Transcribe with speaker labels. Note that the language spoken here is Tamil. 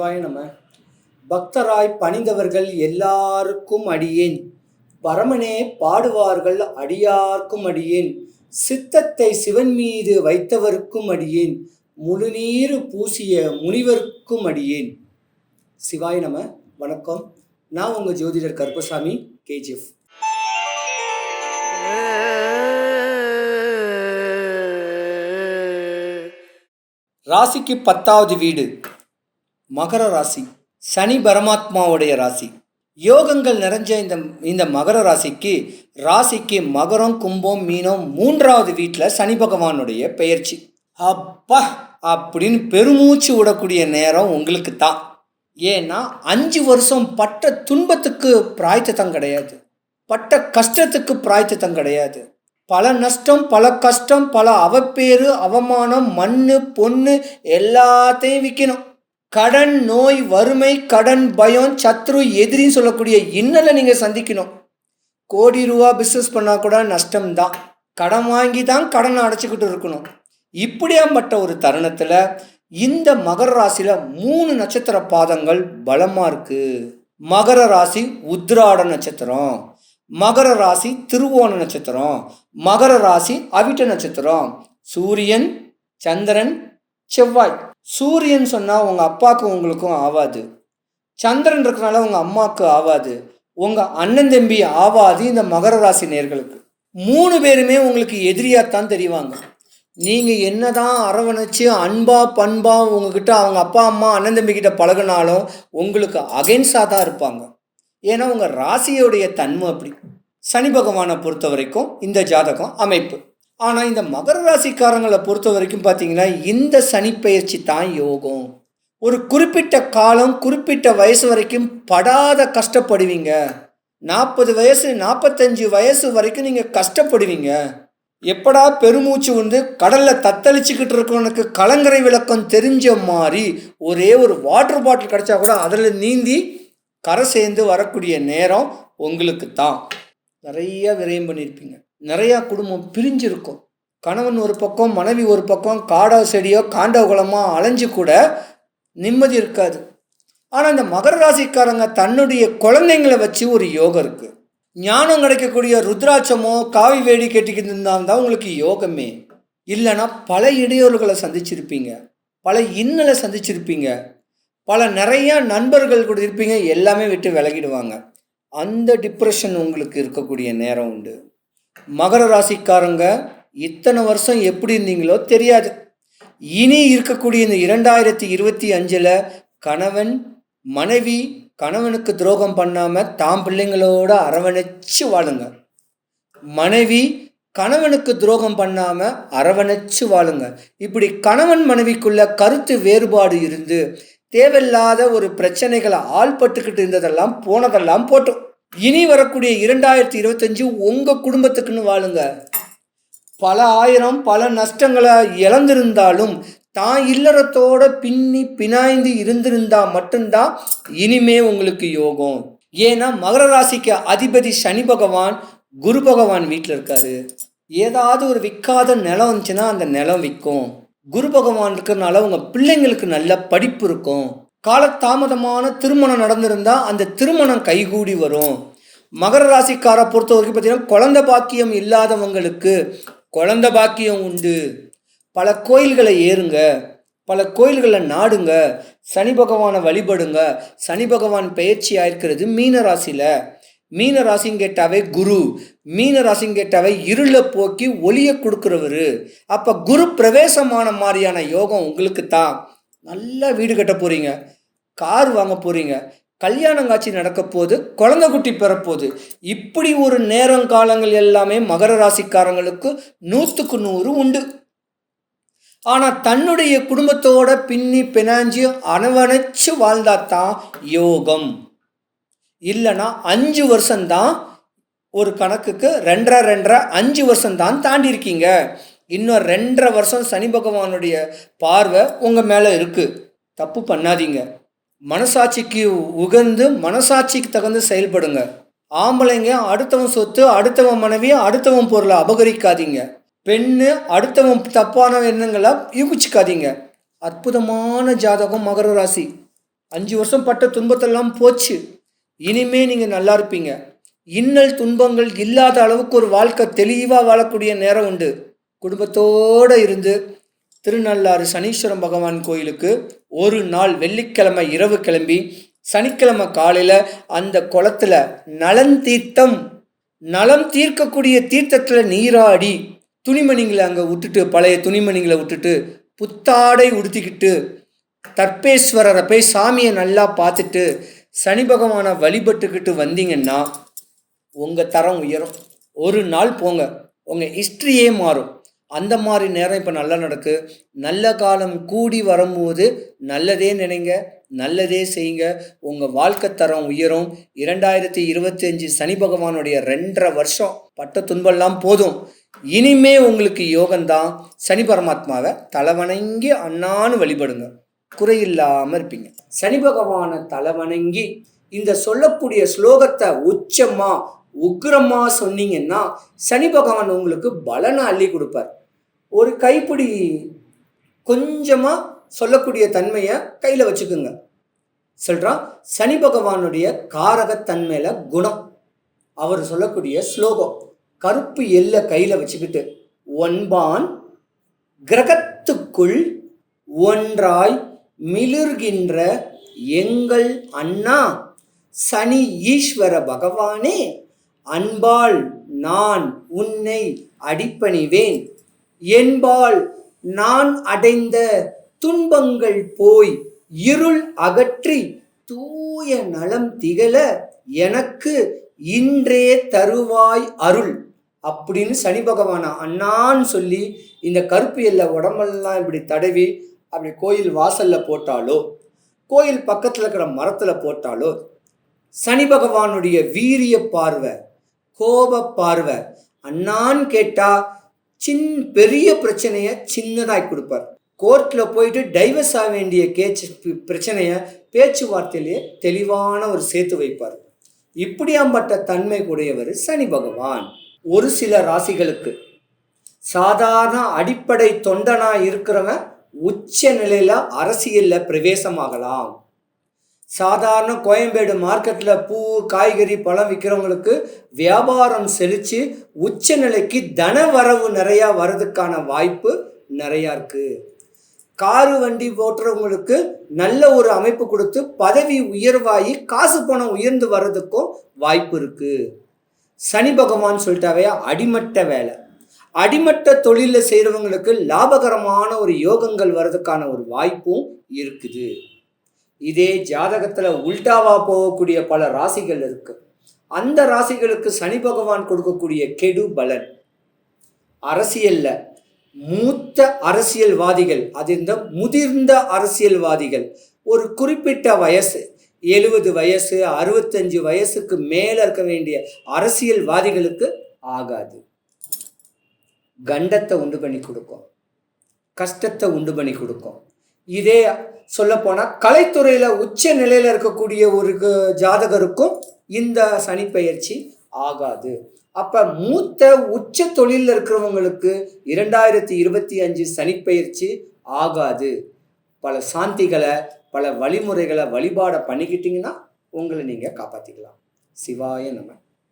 Speaker 1: சிவாய நம்ம பக்தராய் பணிந்தவர்கள் எல்லாருக்கும் அடியேன். பரமனே பாடுவார்கள் அடியார்க்கும் அடியேன். சித்தத்தை சிவன் மீது வைத்தவர்க்கும் அடியேன். முழுநீர் பூசிய முனிவருக்கும் அடியேன். சிவாய நம வணக்கம். நான் உங்கள் ஜோதிடர் கருப்பசாமி கேஜிஎஃப். ராசிக்கு பத்தாவது வீடு. மகர ராசி சனி பரமாத்மாவுடைய ராசி. யோகங்கள் நிறைஞ்ச இந்த இந்த மகர ராசிக்கு ராசிக்கு மகரம் கும்பம் மீனம் மூன்றாவது வீட்டில் சனி பகவானுடைய பெயர்ச்சி. அப்பா! அப்படின்னு பெருமூச்சு விடக்கூடிய நேரம் உங்களுக்கு தான். ஏன்னா அஞ்சு வருஷம் பட்ட துன்பத்துக்கு பிராய்த்தம் கிடையாது. பட்ட கஷ்டத்துக்கு பிராய்த்தம் கிடையாது. பல நஷ்டம் பல கஷ்டம் பல அவப்பேறு அவமானம் மண் பொண்ணு எல்லாத்தையும் விற்கணும் கடன் நோய் வறுமை கடன் பயம் சத்ரு எதிரின்னு சொல்லக்கூடிய இன்னலை நீங்கள் சந்திக்கணும். கோடி ரூபா பிஸ்னஸ் பண்ணால் கூட நஷ்டம்தான். கடன் வாங்கி தான் கடனை அடைச்சிக்கிட்டு இருக்கணும். இப்படியாம்பட்ட ஒரு தருணத்தில் இந்த மகர ராசியில் மூணு நட்சத்திர பாதங்கள் பலமாக இருக்குது மகர ராசி உத்ராட நட்சத்திரம் மகர ராசி திருவோண நட்சத்திரம் மகர ராசி அவிட்ட நட்சத்திரம். சூரியன் சந்திரன் செவ்வாய். சூரியன் சொன்னால் உங்கள் அப்பாவுக்கும் உங்களுக்கும் ஆவாது. சந்திரன் இருக்கிறனால உங்கள் அம்மாவுக்கு ஆவாது. உங்கள் அண்ணன் தம்பி ஆவாது இந்த மகர ராசி நேர்களுக்கு. மூணு பேருமே உங்களுக்கு எதிரியாகத்தான் தெரிவாங்க. நீங்கள் என்னதான் அரவணைச்சு அன்பா பண்பா உங்ககிட்ட அவங்க அப்பா அம்மா அண்ணன் தம்பி கிட்ட பழகினாலும் உங்களுக்கு அகென்ஸ்டாக தான் இருப்பாங்க. ஏன்னா உங்கள் ராசியோடைய தன்மை அப்படி. சனி பகவானை பொறுத்த வரைக்கும் இந்த ஜாதகம் அமைப்பு. ஆனால் இந்த மகர ராசிக்காரங்களை பொறுத்த வரைக்கும் பார்த்தீங்கன்னா இந்த சனிப்பெயர்ச்சி தான் யோகம். ஒரு குறிப்பிட்ட காலம் குறிப்பிட்ட வயசு வரைக்கும் படாத கஷ்டப்படுவீங்க. நாற்பது வயசு நாற்பத்தஞ்சு வயசு வரைக்கும் நீங்கள் கஷ்டப்படுவீங்க. எப்படா பெருமூச்சு வந்து கடலில் தத்தளிச்சுக்கிட்டு இருக்கவனுக்கு கலங்கரை விளக்கம் தெரிஞ்ச மாதிரி ஒரே ஒரு வாட்டர் பாட்டில் கிடைச்சா கூட அதில் நீந்தி கரை சேர்ந்து வரக்கூடிய நேரம் உங்களுக்கு தான் நிறைய விரயம் பண்ணியிருப்பீங்க நிறையா குடும்பம் பிரிஞ்சிருக்கும். கணவன் ஒரு பக்கம் மனைவி ஒரு பக்கம் காடோ செடியோ காண்டோ குளமோ அலைஞ்சு கூட நிம்மதி இருக்காது. ஆனால் இந்த மகர ராசிக்காரங்க தன்னுடைய குழந்தைங்களை வச்சு ஒரு யோகம் இருக்குது ஞானம் கிடைக்கக்கூடிய ருத்ராட்சமோ காவி வேடி கட்டிக்கிட்டு இருந்தால் தான் உங்களுக்கு யோகமே. இல்லைன்னா பல இடையூறுகளை சந்திச்சிருப்பீங்க. பல இன்னலை சந்திச்சிருப்பீங்க. பல நிறையா நண்பர்கள் கூட இருப்பீங்க. எல்லாமே விட்டு விலகிடுவாங்க. அந்த டிப்ரெஷன் உங்களுக்கு இருக்கக்கூடிய நேரம் உண்டு. மகர ராசிக்காரங்க இத்தனை வருஷம் எப்படி இருந்தீங்களோ தெரியாது. இனி இருக்கக்கூடிய இந்த இரண்டாயிரத்தி இருபத்தி அஞ்சில் கணவன் மனைவி கணவனுக்கு துரோகம் பண்ணாமல் தாம் பிள்ளைங்களோட அரவணைச்சு வாழுங்க. மனைவி கணவனுக்கு துரோகம் பண்ணாமல் அரவணைச்சு வாழுங்க. இப்படி கணவன் மனைவிக்குள்ள கருத்து வேறுபாடு இருந்து தேவையில்லாத ஒரு பிரச்சனைகளை ஆள்பட்டுக்கிட்டு இருந்ததெல்லாம் போனதெல்லாம் போட்டோம். இனி வரக்கூடிய இரண்டாயிரத்தி இருபத்தஞ்சு உங்கள் குடும்பத்துக்குன்னு வாழுங்க. பல ஆயிரம் பல நஷ்டங்களை இழந்திருந்தாலும் தான் இல்லறத்தோட பின்னி பினாய்ந்து இருந்திருந்தா மட்டும்தான் இனிமே உங்களுக்கு யோகம். ஏன்னா மகர ராசிக்கு அதிபதி சனி பகவான் குரு பகவான் வீட்டில் இருக்காரு. ஏதாவது ஒரு விற்காத நிலம் இருந்துச்சுன்னா அந்த நிலம் விற்கும் குரு பகவான் இருக்கிறனால உங்கள் பிள்ளைங்களுக்கு நல்ல படிப்பு இருக்கும். காலத்தாமதமான திருமணம் நடந்திருந்தால் அந்த திருமணம் கைகூடி வரும். மகர ராசிக்காரை பொறுத்த வரைக்கும் பார்த்தீங்கன்னா குழந்த பாக்கியம் இல்லாதவங்களுக்கு குழந்த பாக்கியம் உண்டு. பல கோயில்களை ஏறுங்க. பல கோயில்களை நாடுங்க. சனி பகவானை வழிபடுங்க. சனி பகவான் பயிற்சி ஆயிருக்கிறது மீன ராசியில். மீன ராசின்னு கேட்டாவே குரு. மீன ராசின்னு கேட்டாவே இருளை போக்கி ஒளியை கொடுக்குறவர். அப்போ குரு பிரவேசமான மாதிரியான யோகம் உங்களுக்கு தான் நல்லா வீடு கட்ட போகிறீங்க கார் வாங்க போகிறீங்க கல்யாணம் காட்சி நடக்க போது குழந்தை குட்டி பெறப்போகுது இப்படி ஒரு நேரம் காலங்கள் எல்லாமே மகர ராசிக்காரங்களுக்கு நூற்றுக்கு நூறு உண்டு. ஆனால் தன்னுடைய குடும்பத்தோட பின்னி பினாஞ்சி அனவணைச்சு வாழ்ந்தாதான் யோகம். இல்லைன்னா அஞ்சு வருஷம்தான் ஒரு கணக்குக்கு ரெண்டரை ரெண்டரை அஞ்சு வருஷம்தான் தாண்டி இருக்கீங்க. இன்னும் ரெண்டரை வருஷம் சனி பகவானுடைய பார்வை உங்கள் மேலே இருக்குது தப்பு பண்ணாதீங்க. மனசாட்சிக்கு உகந்து மனசாட்சிக்கு தகுந்து செயல்படுங்க. ஆம்பளைங்க அடுத்தவன் சொத்து அடுத்தவன் மனைவியை அடுத்தவன் பொருளை அபகரிக்காதீங்க. பெண்ணு அடுத்தவன் தப்பான எண்ணங்களை யூகிச்சுக்காதீங்க. அற்புதமான ஜாதகம் மகர ராசி. அஞ்சு வருஷம் பட்ட துன்பத்தெல்லாம் போச்சு. இனிமே நீங்கள் நல்லா இருப்பீங்க. இன்னல் துன்பங்கள் இல்லாத அளவுக்கு ஒரு வாழ்க்கை தெளிவாக வாழக்கூடிய நேரம் உண்டு. குடும்பத்தோடு இருந்து திருநள்ளாறு சனீஸ்வரம் பகவான் கோயிலுக்கு ஒரு நாள் வெள்ளிக்கிழமை இரவு கிளம்பி சனிக்கிழமை காலையில் அந்த குளத்துல நலன் தீர்த்தம் நலம் தீர்க்கக்கூடிய தீர்த்தத்தில் நீராடி துணிமணிங்களை அங்கே விட்டுட்டு பழைய துணிமணிங்களை விட்டுட்டு புத்தாடை உடுத்திக்கிட்டு தர்பேஸ்வரரை போய் சாமியை நல்லா பார்த்துட்டு சனி பகவானை வழிபட்டுக்கிட்டு வந்தீங்கன்னா உங்கள் தரம் உயரும். ஒரு நாள் போங்க. உங்கள் ஹிஸ்ட்ரியே மாறும். அந்த மாதிரி நேரம் இப்போ நல்லா நடக்கு. நல்ல காலம் கூடி வரும்போது நல்லதே நினைங்க நல்லதே செய்யுங்க. உங்கள் வாழ்க்கை தரம் உயரும். இரண்டாயிரத்தி இருபத்தி அஞ்சு சனி பகவானுடைய ரெண்டரை வருஷம் பட்ட துன்பெல்லாம் போதும். இனிமே உங்களுக்கு யோகம்தான். சனி பரமாத்மாவை தலைவணங்கி அண்ணான்னு வழிபடுங்க. குறையில்லாமல் இருப்பீங்க. சனி பகவானை தலைவணங்கி இந்த சொல்லக்கூடிய ஸ்லோகத்தை உச்சமாக உக்ரமாக சொன்னீங்கன்னா சனி பகவான் உங்களுக்கு பலனை அள்ளி கொடுப்பார். ஒரு கைப்பிடி கொஞ்சமாக சொல்லக்கூடிய தன்மையை கையில் வச்சுக்கோங்க. சொல்கிறான் சனி பகவானுடைய காரகத்தன்மையில் குணம். அவர் சொல்லக்கூடிய ஸ்லோகம். கருப்பு எல்லை கையில் வச்சுக்கிட்டு ஒன்பான் கிரகத்துக்குள் ஒன்றாய் மிளிர்கின்ற எங்கள் அண்ணா சனி ஈஸ்வர பகவானே அன்பால் நான் உன்னை அடிப்பணிவேன். என்பால் நான் அடைந்த துன்பங்கள் போய் இருள் அகற்றி தூய நலம் திகழ எனக்கு இன்றே தருவாய் அருள். அப்படின்னு சனி பகவானா அண்ணான்னு சொல்லி இந்த கருப்பு எல்லை உடம்பெல்லாம் இப்படி தடவி அப்படி கோயில் வாசல்ல போட்டாலோ கோயில் பக்கத்தில் இருக்கிற மரத்தில் போட்டாலோ சனி பகவானுடைய வீரிய பார்வை கோப பார்வை அண்ணான்னு கேட்டா சின் பெரிய பிரச்சனையை சின்னதாய் கொடுப்பார். கோர்ட்டில் போயிட்டு டைவர்ஸ் ஆக வேண்டிய கேச்சு பிரச்சனையை பேச்சுவார்த்தையிலேயே தெளிவான ஒரு சேர்த்து வைப்பார். இப்படியாம்பட்ட தன்மை உடையவர் சனி பகவான். ஒரு சில ராசிகளுக்கு சாதாரண அடிப்படை தொண்டனாக இருக்கிறவன் உச்ச நிலையில் அரசியலில் பிரவேசமாகலாம். சாதாரண கோயம்பேடு மார்க்கெட்டில் பூ காய்கறி பழம் விற்கிறவங்களுக்கு வியாபாரம் செழித்து உச்ச நிலைக்கு தன வரவு நிறையா வர்றதுக்கான வாய்ப்பு நிறையா இருக்குது காரு வண்டி ஓட்டுறவங்களுக்கு நல்ல ஒரு அமைப்பு கொடுத்து பதவி உயர்வாகி காசு பணம் உயர்ந்து வர்றதுக்கும் வாய்ப்பு இருக்குது சனி பகவான் சொல்லிட்டாவே அடிமட்ட வேலை. அடிமட்ட தொழிலில் செய்கிறவங்களுக்கு லாபகரமான ஒரு யோகங்கள் வர்றதுக்கான ஒரு வாய்ப்பும் இருக்குது. இதே ஜாதகத்தில் உல்டாவா போகக்கூடிய பல ராசிகள் இருக்கு. அந்த ராசிகளுக்கு சனி பகவான் கொடுக்கக்கூடிய கெடு பலன். அரசியல்ல மூத்த அரசியல்வாதிகள் அது இந்த முதிர்ந்த அரசியல்வாதிகள் ஒரு குறிப்பிட்ட வயசு எழுபது வயசு அறுபத்தஞ்சு வயசுக்கு மேலே இருக்க வேண்டிய அரசியல்வாதிகளுக்கு ஆகாது. கண்டத்தை உண்டு பண்ணி கொடுக்கும். கஷ்டத்தை உண்டு பண்ணி கொடுக்கும். இதே சொல்லப்போனால் கலைத்துறையில் உச்ச நிலையில் இருக்கக்கூடிய ஒரு ஜாதகருக்கும் இந்த சனிப்பெயர்ச்சி ஆகாது. அப்போ மூத்த உச்ச தொழிலில் இருக்கிறவங்களுக்கு இரண்டாயிரத்தி இருபத்தி அஞ்சு சனிப்பயிற்சி ஆகாது. பல சாந்திகளை பல வழிமுறைகளை வழிபாடை பண்ணிக்கிட்டிங்கன்னா உங்களை நீங்கள் காப்பாற்றிக்கலாம் சிவாய நம்ம